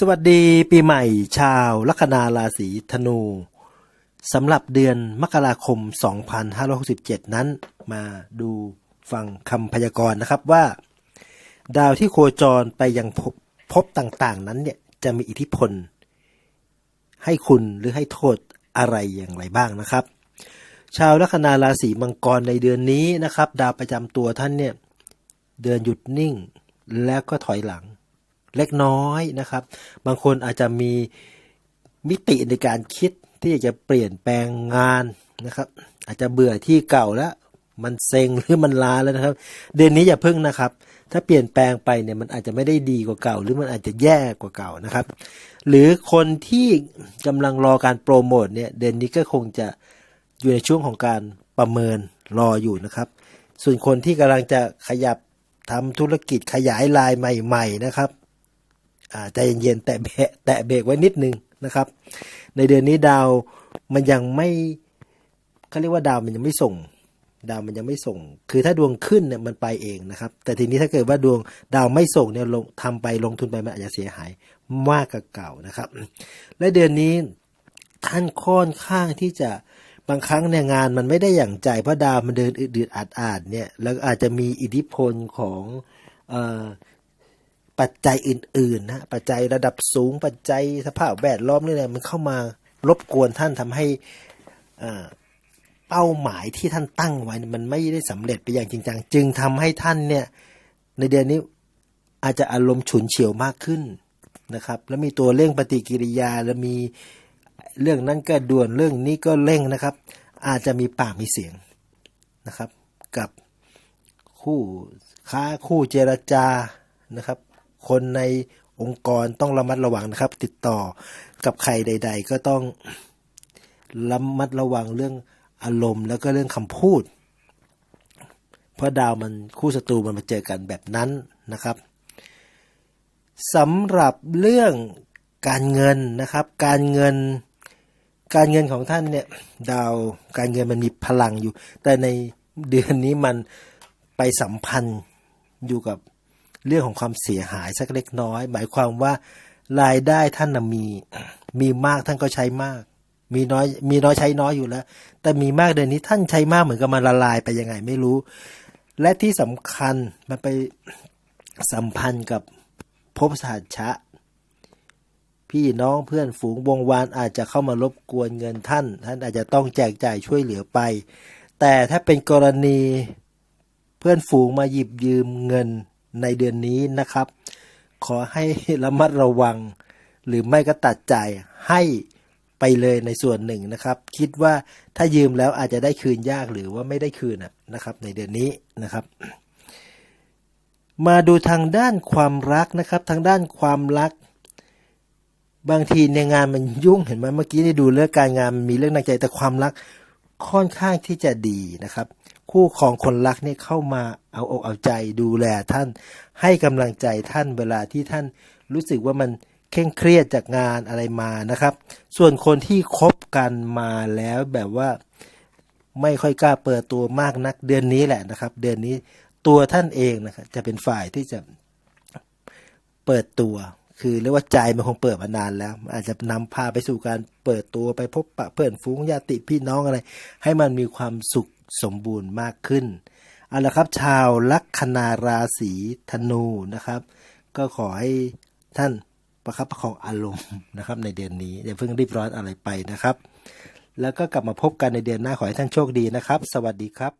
สวัสดีปีใหม่ชาวลัคนาราศีธนูสำหรับเดือนมกราคม 2567 นั้น มาดูฟังคำพยากรณ์นะครับว่า ดาวที่โคจรไปยังพภพต่างๆ นั้นเนี่ยจะมีอิทธิพล ให้คุณหรือให้โทษอะไรอย่างไรบ้างนะครับ ชาวลัคนาราศีมังกรในเดือนนี้นะครับ ดาวประจำตัวท่านเนี่ยเดือนหยุดนิ่งแล้วก็ถอยหลัง เล็กน้อยนะครับ บางคนอาจจะมีมิติในการคิดที่อยากจะเปลี่ยนแปลงงานนะครับ อาจจะเบื่อที่เก่าแล้ว มันเซ็งหรือมันล้าแล้วนะครับ เดือนนี้อย่าพึ่งนะครับ ถ้าเปลี่ยนแปลงไปเนี่ยมันอาจจะไม่ได้ดีกว่าเก่า หรือมันอาจจะแย่กว่าเก่านะครับ หรือคนที่กำลังรอการโปรโมทเนี่ยเดือนนี้ก็คงจะอยู่ในช่วงของการประเมินรออยู่นะครับ ส่วนคนที่กำลังจะขยับทำธุรกิจขยายลายใหม่ ๆ นะครับ ใจเย็นๆแตะเบรกแตะเบรกไว้นิดนึงนะครับ ในเดือนนี้ดาวมันยังไม่เขาเรียกว่าดาวมันยังไม่ส่ง ดาวมันยังไม่ส่ง คือถ้าดวงขึ้นเนี่ยมันไปเองนะครับ แต่ทีนี้ถ้าเกิดว่าดวงดาวไม่ส่งเนี่ยลงทำไปลงทุนไปมันอาจจะเสียหายมากกว่าเก่านะครับ และเดือนนี้ท่านค่อนข้างที่จะบางครั้งเนี่ยงานมันไม่ได้อย่างใจเพราะดาวมันเดินอืดๆอาดๆเนี่ยแล้วอาจจะมีอิทธิพลของเอ่อ ปัจจัยอื่นๆนะปัจจัยระดับสูง ปัจจัยสภาพแวดล้อมนี่แหละมันเข้ามารบกวนท่านทำให้เป้าหมายที่ท่านตั้งไว้ มันไม่ได้สำเร็จไปอย่างจริงจังจึงทำให้ท่านเนี่ยในเดือนนี้อาจจะอารมณ์ฉุนเฉียวมากขึ้นนะครับ แล้วมีตัวเร่งปฏิกิริยาแล้วมีเรื่องนั้นก็ด่วนเรื่องนี้ก็เร่งนะครับ อาจจะมีปากมีเสียงนะครับ กับคู่ค้าคู่เจรจานะครับ คนในองค์กรต้องระมัดระวังนะครับ ติดต่อกับใครใด ๆ ก็ต้องระมัดระวังเรื่องอารมณ์ แล้วก็เรื่องคำพูด เพราะดาวมันคู่ศัตรูมันมาเจอกันแบบนั้นนะครับสำหรับเรื่องการเงินนะครับ การเงินการเงินของท่านเนี่ยดาวการเงินมันมีพลังอยู่ แต่ในเดือนนี้มันไปสัมพันธ์อยู่กับ เรื่องของความเสียหายสักเล็กน้อย หมายความว่ารายได้ท่านนะมีมีมากท่านก็ใช้มาก มีน้อยมีน้อยใช้น้อยอยู่แล้ว แต่มีมากเดือนนี้ท่านใช้มากเหมือนกับมันละลายไปยังไงไม่รู้ และที่สำคัญมันไปสัมพันธ์กับภพสหัชชะ พี่น้องเพื่อนฝูงวงวานอาจจะเข้ามารบกวนเงินท่าน ท่านอาจจะต้องแจกจ่ายช่วยเหลือไป แต่ถ้าเป็นกรณีเพื่อนฝูงมาหยิบยืมเงิน ในเดือนนี้นะครับ ขอให้ระมัดระวัง หรือไม่ก็ตัดจ่ายให้ไปเลยในส่วนหนึ่งนะครับ คิดว่าถ้ายืมแล้วอาจจะได้คืนยากหรือว่าไม่ได้คืนนะครับ ในเดือนนี้นะครับ มาดูทางด้านความรักนะครับ ทางด้านความรัก บางทีในงานมันยุ่งเห็นไหมเมื่อกี้ได้ดูเรื่องการงานมันมีเรื่องในใจแต่ความรัก ค่อนข้างที่จะดีนะครับ คู่ของคนรักเนี่ยเข้ามาเอาอกเอาใจดูแลท่าน ให้กำลังใจท่านเวลาที่ท่านรู้สึกว่ามันเคร่งเครียดจากงานอะไรมานะครับ ส่วนคนที่คบกันมาแล้วแบบว่าไม่ค่อยกล้าเปิดตัวมากนักเดือนนี้แหละนะครับ เดือนนี้ตัวท่านเองนะครับจะเป็นฝ่ายที่จะเปิดตัว คือเรียกว่าใจมันคงเปิดมานานแล้ว อาจจะนำพาไปสู่การเปิดตัวไปพบปะเพื่อนฝูงญาติพี่น้องอะไร ให้มันมีความสุขสมบูรณ์มากขึ้นเอาละครับชาวลัคนาราศีธนูนะครับ ก็ขอให้ท่านประคับประคองอารมณ์นะครับ ในเดือนนี้อย่าเพิ่งรีบร้อนอะไรไปนะครับ แล้วก็กลับมาพบกันในเดือนหน้าขอให้ท่านโชคดีนะครับ สวัสดีครับ